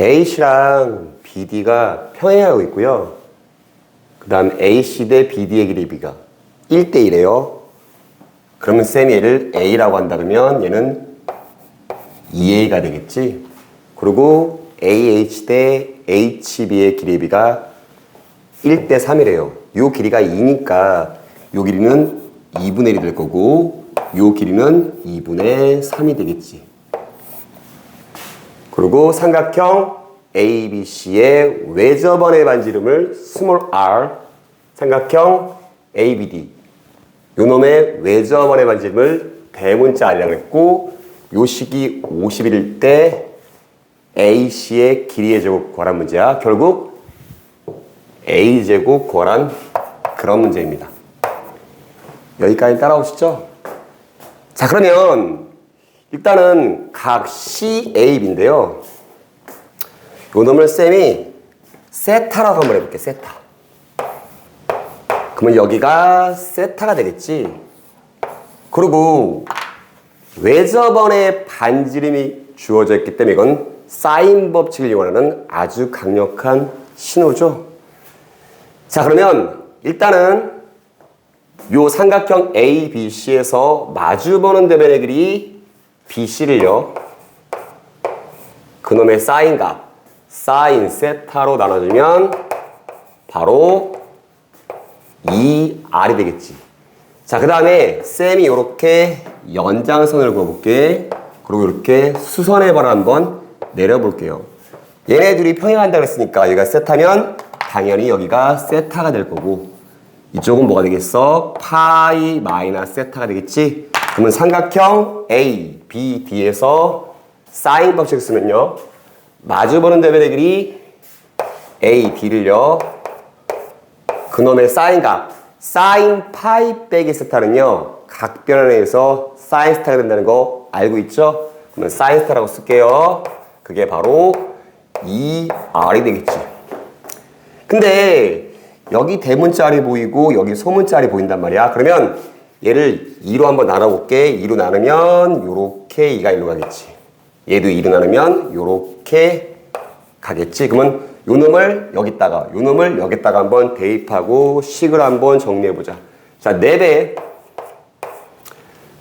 AC랑 BD가 평행하고 있고요. 그 다음 AC 대 BD의 길이비가 1대1이에요. 그러면 쌤이 얘를 A라고 한다 그러면 얘는 2A가 되겠지. 그리고 AH 대 HB의 길이비가 1대 3이래요. 요 길이가 2니까 요 길이는 2분의 1이 될 거고 요 길이는 2분의 3이 되겠지. 그리고 삼각형 ABC의 외접원의 반지름을 small r 삼각형 ABD 요 놈의 외접원의 반지름을 대문자 r이라고 했고 요 식이 50일일 때 AC의 길이의 제곱 구하란 문제야. 결국 A 제곱 구하란 그런 문제입니다. 여기까지 따라오시죠? 자, 그러면 일단은 각 C, A, B인데요. 요 놈을 쌤이 세타라고 한번 해볼게, 세타. 그러면 여기가 세타가 되겠지. 그리고 외접원의 반지름이 주어져 있기 때문에 이건 사인 법칙을 이용하는 아주 강력한 신호죠. 자, 그러면 일단은 요 삼각형 ABC에서 마주보는 대변의 길이 BC를요. 그놈의 사인 값, 사인 세타로 나눠주면 바로 2R이 되겠지. 자, 그 다음에 쌤이 이렇게 연장선을 그어볼게. 그리고 이렇게 수선해봐라 한번 내려볼게요. 얘네 들이 평행한다 그랬으니까 여기가 세타면 당연히 여기가 세타가 될 거고 이쪽은 뭐가 되겠어? 파이 마이너스 세타가 되겠지? 그러면 삼각형 A, B, D에서 사인 법칙 쓰면요. 마주보는 대변의 길이 A, D를요. 그놈의 사인 값, 사인 파이 빼기 세타는요. 각 변환에서 사인 스타가 된다는 거 알고 있죠? 그러면 사인 스타라고 쓸게요. 그게 바로 2R이 되겠지. 근데 여기 대문자리 보이고 여기 소문자리 보인단 말이야. 그러면 얘를 2로 한번 나눠볼게. 2로 나누면 요렇게 2가 일로 가겠지. 얘도 2로 나누면 요렇게 가겠지. 그러면 요 놈을 여기다가 요 놈을 여기다가 한번 대입하고 식을 한번 정리해보자. 자, 4배.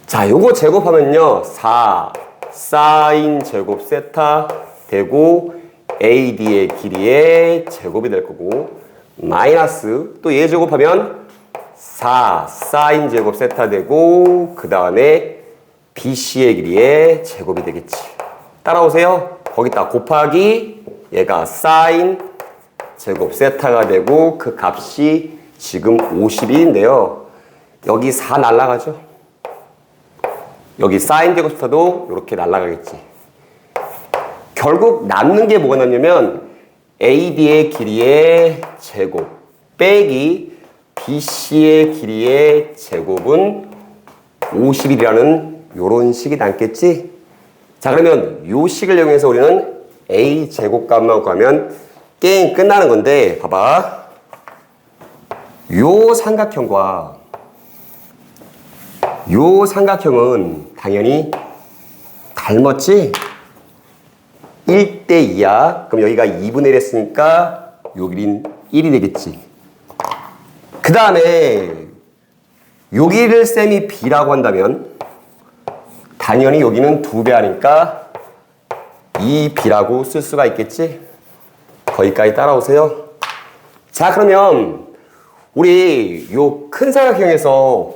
자, 요거 제곱하면요. 4 사인 제곱 세타 되고 AD의 길이의 제곱이 될 거고 마이너스 또 얘 제곱하면 4 사인 제곱 세타 되고 그 다음에 BC의 길이의 제곱이 되겠지. 따라오세요. 거기다 곱하기 얘가 사인 제곱 세타가 되고 그 값이 지금 50인데요. 여기 4 날라가죠. 여기 사인 제곱 세타도 이렇게 날라가겠지. 결국 남는 게 뭐가 남냐면 AD의 길이의 제곱 빼기 BC의 길이의 제곱은 50이라는 요런 식이 남겠지? 자 그러면 요 식을 이용해서 우리는 A 제곱값만 구하면 게임 끝나는 건데 봐봐 요 삼각형과 요 삼각형은 당연히 닮았지? 1대 2야. 그럼 여기가 2분의 1 했으니까 요 길이는 1이 되겠지. 그 다음에 여기를 쌤이 B라고 한다면 당연히 여기는 2배 하니까 2B라고 쓸 수가 있겠지? 거기까지 따라오세요. 자, 그러면 우리 요큰 삼각형에서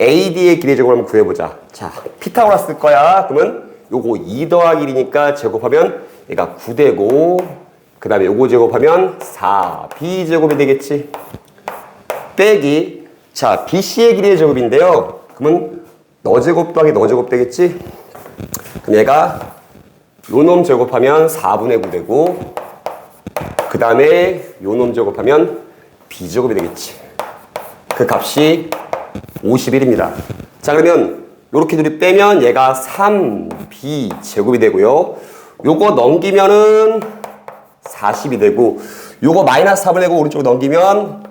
AD의 길이 제곱을 한번 구해보자. 자, 피타고라스 쓸 거야. 그러면 요거 2 더하기 1이니까 제곱하면 얘가 9되고 그 다음에 요거 제곱하면 4 B제곱이 되겠지. 빼기 자 BC의 길이의 제곱인데요. 그러면 너 제곱 더하기 너 제곱 되겠지. 그럼 얘가 요놈 제곱하면 4분의 9 되고 그 다음에 요놈 제곱하면 B제곱이 되겠지. 그 값이 51입니다. 자 그러면 요렇게 둘이 빼면 얘가 3b 제곱이 되고요. 요거 넘기면은 40이 되고 요거 마이너스 4분의 9 오른쪽으로 넘기면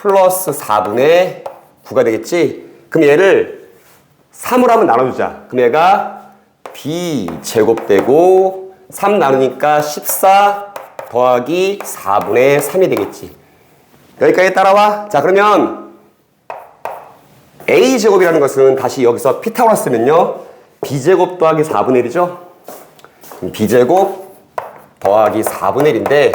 플러스 4분의 9가 되겠지. 그럼 얘를 3으로 한번 나눠주자. 그럼 얘가 b 제곱 되고 3 나누니까 14 더하기 4분의 3이 되겠지. 여기까지 따라와. 자, 그러면 a제곱이라는 것은 다시 여기서 피타고라스 쓰면요. b제곱 더하기 4분의 1이죠. b제곱 더하기 4분의 1인데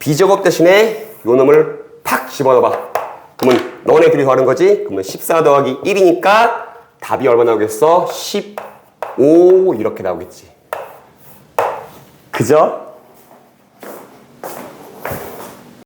b제곱 대신에 요 놈을 팍 집어넣어봐. 그러면 너네 둘이 더하는 거지? 그러면 14 더하기 1이니까 답이 얼마 나오겠어? 15 이렇게 나오겠지. 그죠?